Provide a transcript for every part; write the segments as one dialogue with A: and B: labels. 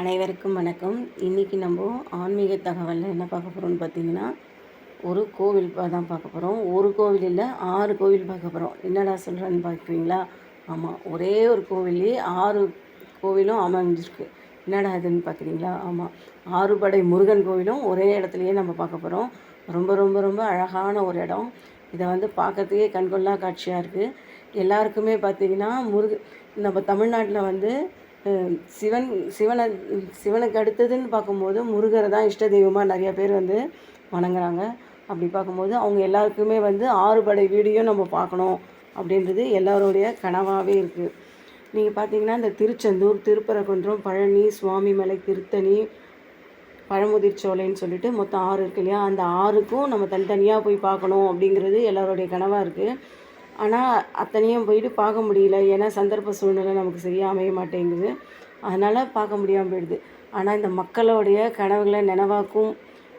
A: அனைவருக்கும் வணக்கம். இன்றைக்கி நம்ம ஆன்மீக தகவலில் என்ன பார்க்க போகிறோம்னு பார்த்தீங்கன்னா ஒரு கோவில் தான் பார்க்க போகிறோம் ஒரு கோவில் இல்லை ஆறு கோவில் பார்க்க போகிறோம் என்னடா சொல்கிறேன்னு பார்க்குறீங்களா? ஆமாம் ஒரே ஒரு கோவிலே ஆறு கோவிலும் அமைஞ்சிருக்கு. என்னடா இதுன்னு பார்க்குறீங்களா? ஆமாம் ஆறுபடை முருகன் கோவிலும் ஒரே இடத்துலையே நம்ம பார்க்க போகிறோம் ரொம்ப ரொம்ப ரொம்ப அழகான ஒரு இடம். இதை வந்து பார்க்கறதுக்கே கண்கொள்ளா காட்சியாக இருக்குது எல்லாருக்குமே பார்த்தீங்கன்னா முருக நம்ம தமிழ்நாட்டில் வந்து சிவன் சிவனை சிவனுக்கு அடுத்ததுன்னு பார்க்கும்போது முருகரை தான் இஷ்ட தெய்வமாக நிறைய பேர் வந்து வணங்குறாங்க. அப்படி பார்க்கும்போது அவங்க எல்லாருக்குமே வந்து ஆறுபடை வீடியும் நம்ம பார்க்கணும் அப்படின்றது எல்லாருடைய கனவாகவே இருக்குது நீங்கள் பார்த்தீங்கன்னா இந்த திருச்செந்தூர் திருப்பரங்குன்றம் பழனி சுவாமிமலை திருத்தணி பழமுதிர்ச்சோலைன்னு சொல்லிட்டு மொத்தம் ஆறு இருக்கு இல்லையா? அந்த ஆறுக்கும் நம்ம தனித்தனியாக போய் பார்க்கணும் அப்படிங்கிறது எல்லாருடைய கனவாக இருக்குது ஆனால் அத்தனையும் போயிட்டு பார்க்க முடியல. ஏன்னா சந்தர்ப்ப சூழ்நிலை நமக்கு சரியாக அமைய மாட்டேங்குது. அதனால் பார்க்க முடியாமல் போயிடுது. ஆனால் இந்த மக்களுடைய கனவுகளை நினைவாக்கும்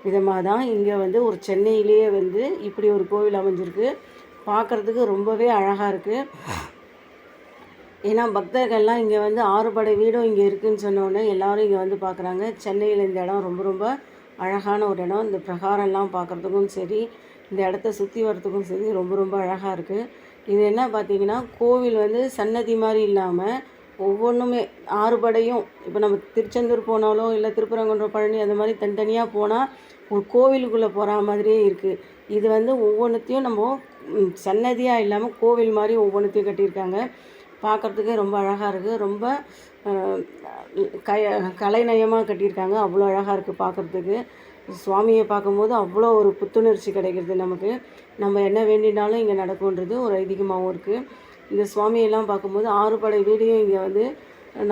A: விதமாக தான் இங்கே வந்து ஒரு சென்னையிலேயே வந்து இப்படி ஒரு கோவில் அமைஞ்சிருக்கு. பார்க்குறதுக்கு ரொம்பவே அழகாக இருக்குது ஏன்னா பக்தர்கள்லாம் இங்கே வந்து ஆறுபடை வீடும் இங்கே இருக்குதுன்னு சொன்னோடனே எல்லாரும் இங்கே வந்து பார்க்குறாங்க. சென்னையில் இந்த இடம் ரொம்ப ரொம்ப அழகான ஒரு இடம். இந்த பிரகாரம்லாம் பார்க்குறதுக்கும் சரி இந்த இடத்த சுற்றி வர்றதுக்கும் சரி ரொம்ப ரொம்ப அழகாக இருக்குது இது என்ன பார்த்தீங்கன்னா கோவில் வந்து சன்னதி மாதிரி இல்லாமல் ஒவ்வொன்றுமே ஆறுபடையும். இப்போ நம்ம திருச்செந்தூர் போனாலும் இல்லை திருப்பரங்குன்றம் பழனி அந்த மாதிரி தனித்தனியாக போனால் ஒரு கோவிலுக்குள்ளே போகிற மாதிரியே இருக்குது இது வந்து ஒவ்வொன்றுத்தையும் நம்ம சன்னதியாக இல்லாமல் கோவில் மாதிரி ஒவ்வொன்றுத்தையும் கட்டியிருக்காங்க. பார்க்குறதுக்கே ரொம்ப அழகாக இருக்குது ரொம்ப கய கலைநயமாக கட்டியிருக்காங்க. அவ்வளோ அழகாக இருக்குது பார்க்குறதுக்கு சுவாமியை பார்க்கும்போது அவ்வளோ ஒரு புத்துணர்ச்சி கிடைக்கிறது நமக்கு. நம்ம என்ன வேண்டினாலும் இங்கே நடக்கும்ன்றது ஒரு ஐதீகமாகவும் இருக்குது இந்த சுவாமியெல்லாம் பார்க்கும்போது ஆறுபடை வீடையும் இங்கே வந்து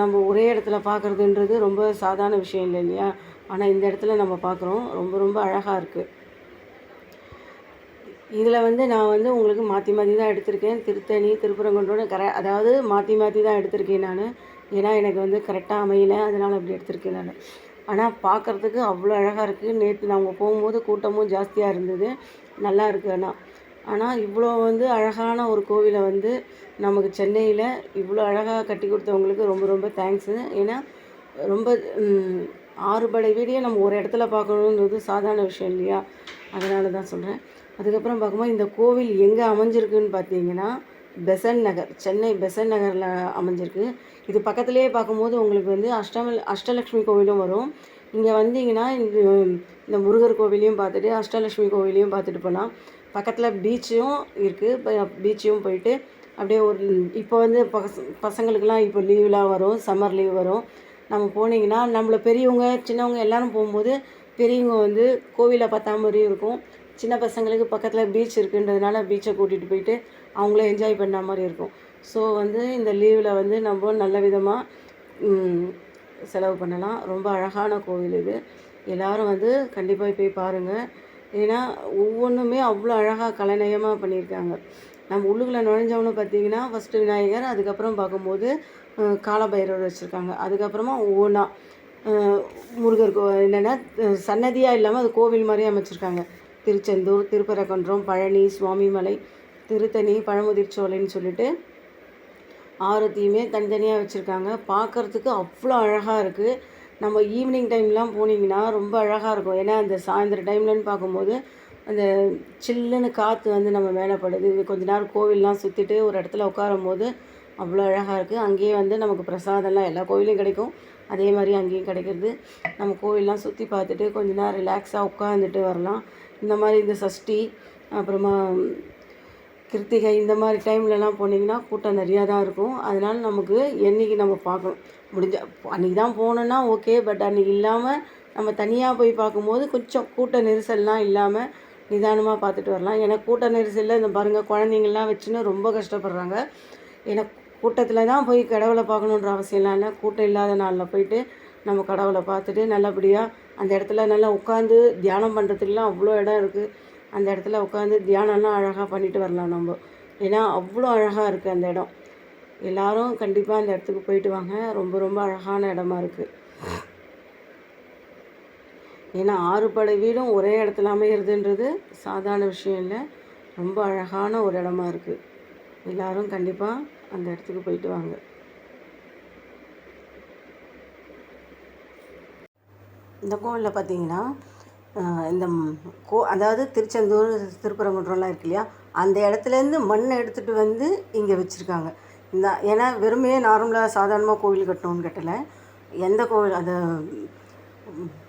A: நம்ம ஒரே இடத்துல பார்க்குறதுன்றது ரொம்ப சாதாரண விஷயம் இல்லை இல்லையா? ஆனால் இந்த இடத்துல நம்ம பார்க்குறோம். ரொம்ப ரொம்ப அழகாக இருக்குது இதில் வந்து நான் வந்து உங்களுக்கு மாற்றி மாற்றி தான் எடுத்திருக்கேன். திருத்தணி திருப்பரங்குன்றோட கர அதாவது மாற்றி மாற்றி தான் எடுத்திருக்கேன் நான். ஏன்னா எனக்கு வந்து கரெக்டாக அமையலை. அதனால் அப்படி எடுத்திருக்கேன் நான். ஆனால் பார்க்குறதுக்கு அவ்வளோ அழகாக இருக்குது நேற்று நாங்கள் போகும்போது கூட்டமும் ஜாஸ்தியாக இருந்தது. நல்லா இருக்குது ஆனால் ஆனால் இவ்வளோ வந்து அழகான ஒரு கோவிலை வந்து நமக்கு சென்னையில் இவ்வளோ அழகாக கட்டி கொடுத்தவங்களுக்கு ரொம்ப ரொம்ப தேங்க்ஸு ஏன்னா ரொம்ப ஆறுபடை வீடியோ நம்ம ஒரு இடத்துல பார்க்கணுன்றது சாதாரண விஷயம் இல்லையா? அதனால தான் சொல்கிறேன் அதுக்கப்புறம் பார்க்கும்போது இந்த கோவில் எங்கே அமைஞ்சிருக்குன்னு பார்த்தீங்கன்னா பெசன் நகர் சென்னை பெசன் நகரில் அமைஞ்சிருக்கு. இது பக்கத்துலேயே பார்க்கும்போது உங்களுக்கு வந்து அஷ்டம அஷ்டலக்ஷ்மி கோவிலும் வரும். இங்கே வந்தீங்கன்னா இந்த இந்த முருகர் கோவிலையும் பார்த்துட்டு அஷ்டலக்ஷ்மி கோவிலையும் பார்த்துட்டு போகலாம் பக்கத்தில் பீச்சும் இருக்குது பீச்சையும் போயிட்டு அப்படியே ஒரு இப்போ வந்து பச பசங்களுக்கெல்லாம் இப்போ லீவ்லாம் வரும் சம்மர் லீவ் வரும். நம்ம போனீங்கன்னா நம்மளை பெரியவங்க சின்னவங்க எல்லாரும் போகும்போது பெரியவங்க வந்து கோவிலை பார்த்தா மாதிரியும் இருக்கும். சின்ன பசங்களுக்கு பக்கத்தில் பீச் இருக்குன்றதுனால பீச்சை கூட்டிகிட்டு போயிட்டு அவங்கள என்ஜாய் பண்ண மாதிரி இருக்கும். ஸோ வந்து இந்த லீவில் வந்து நம்ம நல்ல விதமாக செலவு பண்ணலாம். ரொம்ப அழகான கோவில் இது. எல்லாரும் வந்து கண்டிப்பாக போய் பாருங்கள் ஏன்னா ஒவ்வொன்றுமே அவ்வளோ அழகாக கலைநயமாக பண்ணியிருக்காங்க. நம்ம உள்ளுக்குள்ளே நுழைஞ்சவனு பார்த்தீங்கன்னா ஃபஸ்ட்டு விநாயகர் அதுக்கப்புறம் பார்க்கும்போது காலபைரவர் வச்சுருக்காங்க. அதுக்கப்புறமா ஒவ்வொன்றா முருகர் கோ என்னென்னா சன்னதியாக இல்லாமல் அது கோவில் மாதிரி அமைச்சிருக்காங்க. திருச்செந்தூர் திருப்பரங்குன்றம் பழனி சுவாமிமலை திருத்தணி பழமுதிர்ச்சோலைன்னு சொல்லிட்டு ஆரத்தியுமே தனித்தனியாக வச்சுருக்காங்க. பார்க்குறதுக்கு அவ்வளோ அழகாக இருக்குது நம்ம ஈவினிங் டைம்லாம் போனீங்கன்னா ரொம்ப அழகாக இருக்கும். ஏன்னா அந்த சாயந்தர டைம்லன்னு பார்க்கும்போது அந்த சில்லுன்னு காற்று வந்து நம்ம மேலே படுது. கொஞ்ச நேரம் கோவில்லாம் சுற்றிட்டு ஒரு இடத்துல உட்காரும் போது அவ்வளோ அழகாக இருக்குது அங்கேயே வந்து நமக்கு பிரசாதம்லாம் எல்லா கோவிலையும் கிடைக்கும். அதே மாதிரி அங்கேயும் கிடைக்கிறது. நம்ம கோவில்லாம் சுற்றி பார்த்துட்டு கொஞ்ச நேரம் ரிலாக்ஸாக உட்காந்துட்டு வரலாம். இந்த மாதிரி இந்த சஷ்டி அப்புறமா கிருத்திகை இந்த மாதிரி டைம்லலாம் போனீங்கன்னா கூட்டம் நிறையா தான் இருக்கும். அதனால் நமக்கு என்னைக்கு நம்ம பார்க்கணும். முடிஞ்ச அன்றைக்கி தான் போகணுன்னா ஓகே பட் அன்றைக்கி இல்லாமல் நம்ம தனியாக போய் பார்க்கும்போது கொஞ்சம் கூட்ட நெரிசல்லாம் இல்லாமல் நிதானமாக பார்த்துட்டு வரலாம். ஏன்னா கூட்ட நெரிசலில் இந்த பாருங்கள் குழந்தைங்கள்லாம் வச்சுன்னு ரொம்ப கஷ்டப்படுறாங்க. ஏன்னா கூட்டத்தில் தான் போய் கடவுளை பார்க்கணுன்ற அவசியம்லாம் இல்லை. கூட்டம் இல்லாத நாளில் போயிட்டு நம்ம கடவுளை பார்த்துட்டு நல்லபடியாக அந்த இடத்துல நல்லா உட்காந்து தியானம் பண்ணுறதுக்குலாம் அவ்வளோ இடம் இருக்குது அந்த இடத்துல உட்காந்து தியானம்லாம் அழகாக பண்ணிட்டு வரலாம் நம்ம. ஏன்னா அவ்வளோ அழகாக இருக்குது அந்த இடம். எல்லாரும் கண்டிப்பாக அந்த இடத்துக்கு போயிட்டு வாங்க. ரொம்ப ரொம்ப அழகான இடமா இருக்குது ஏன்னா ஆறுபடை வீடும் ஒரே இடத்துல அமைகிறதுன்றது சாதாரண விஷயம் இல்லை. ரொம்ப அழகான ஒரு இடமா இருக்குது எல்லோரும் கண்டிப்பாக அந்த இடத்துக்கு போயிட்டு வாங்க. இந்த கோவிலில் பார்த்தீங்கன்னா இந்த கோ அதாவது திருச்செந்தூர் திருப்பரங்குன்றம்லாம் இருக்கு இல்லையா? அந்த இடத்துலேருந்து மண்ணை எடுத்துகிட்டு வந்து இங்கே வச்சுருக்காங்க. இந்த ஏன்னா வெறுமையே நார்மலாக சாதாரணமாக கோவில் கட்டணும்னு கட்டலை. எந்த கோவில் அது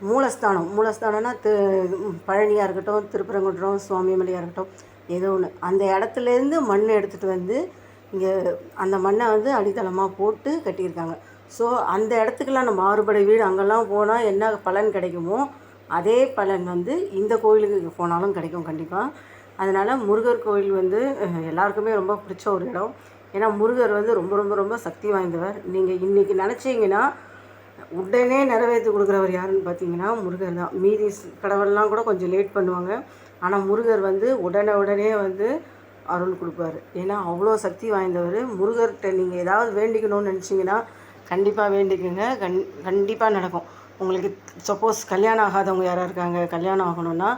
A: மூலஸ்தானம். மூலஸ்தானம்னா திரு பழனியாக இருக்கட்டும் திருப்பரங்குன்றம் சுவாமிமலையாக இருக்கட்டும் ஏதோ ஒன்று அந்த இடத்துலேருந்து மண் எடுத்துகிட்டு வந்து இங்கே அந்த மண்ணை வந்து அடித்தளமாக போட்டு கட்டியிருக்காங்க. ஸோ அந்த இடத்துக்குலாம் நம்ம மாறுபடை வீடு அங்கெல்லாம் போனால் என்ன பலன் கிடைக்குமோ அதே பலன் வந்து இந்த கோயிலுக்கு போனாலும் கிடைக்கும் கண்டிப்பாக அதனால் முருகர் கோயில் வந்து எல்லாருக்குமே ரொம்ப பிடிச்ச ஒரு இடம். ஏன்னா முருகர் வந்து ரொம்ப ரொம்ப ரொம்ப சக்தி வாய்ந்தவர். நீங்கள் இன்றைக்கி நினச்சிங்கன்னா உடனே நிறைவேற்றி கொடுக்குறவர் யாருன்னு பார்த்தீங்கன்னா முருகர் தான். மீதி கடவுள்லாம் கூட கொஞ்சம் லேட் பண்ணுவாங்க. ஆனால் முருகர் வந்து உடனே உடனே வந்து அருள் கொடுப்பாரு. ஏன்னா அவ்வளோ சக்தி வாய்ந்தவர். முருகர்கிட்ட நீங்கள் ஏதாவது வேண்டிக்கணும்னு நினச்சிங்கன்னா கண்டிப்பாக வேண்டிக்கோங்க. கண் கண்டிப்பாக நடக்கும். உங்களுக்கு சப்போஸ் கல்யாணம் ஆகாதவங்க யாராக இருக்காங்க கல்யாணம் ஆகணும்னா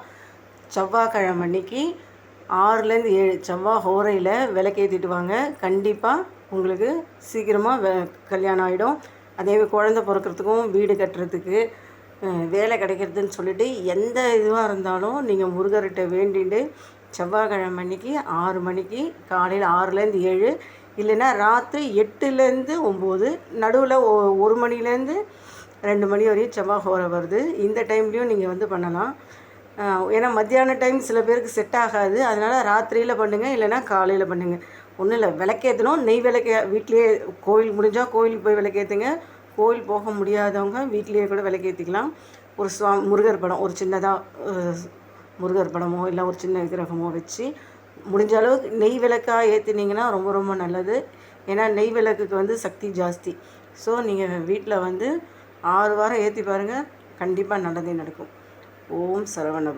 A: செவ்வாய்க்கிழமை அன்னைக்கு ஆறுலேருந்து ஏழு செவ்வாய் ஹோரையில் விளக்கேற்றிட்டு வாங்க. கண்டிப்பாக உங்களுக்கு சீக்கிரமாக வே கல்யாணம் ஆகிடும் அதே குழந்த பிறக்கிறதுக்கும் வீடு கட்டுறதுக்கு வேலை கிடைக்கிறதுன்னு சொல்லிவிட்டு எந்த இதுவாக இருந்தாலும் நீங்கள் முருகர்கிட்ட வேண்டிட்டு செவ்வாய்க்கிழமை அன்னைக்கு ஆறு மணிக்கு காலையில் ஆறுலேருந்து ஏழு இல்லைன்னா ராத்திரி எட்டுலேருந்து ஒம்பது நடுவில் ஒரு மணிலேருந்து ரெண்டு மணி வரையும் செவ்வாய் ஹோரை வருது. இந்த டைம்லேயும் நீங்கள் வந்து பண்ணலாம். ஏன்னா மத்தியான டைம் சில பேருக்கு செட் ஆகாது. அதனால் ராத்திரியில் பண்ணுங்கள் இல்லைன்னா காலையில் பண்ணுங்கள் ஒன்றும் இல்லை விளக்கேற்றணும் நெய் விளக்க வீட்லேயே கோயில் முடிஞ்சால் கோயிலுக்கு போய் விளக்கேற்றுங்க கோயில் போக முடியாதவங்க வீட்லேயே கூட விளக்கேற்றிக்கலாம் ஒரு சுவா முருகர் படம் ஒரு சின்னதாக முருகர் படமோ இல்லை ஒரு சின்ன விக்கிரகமோ வச்சு முடிஞ்ச அளவுக்கு நெய் விளக்காக ஏற்றினீங்கன்னா ரொம்ப ரொம்ப நல்லது. ஏன்னா நெய் விளக்குக்கு வந்து சக்தி ஜாஸ்தி. ஸோ நீங்கள் வீட்டில் வந்து ஆறு வாரம் ஏற்றி பாருங்கள் கண்டிப்பாக நல்லதே நடக்கும். ஓம் சரவண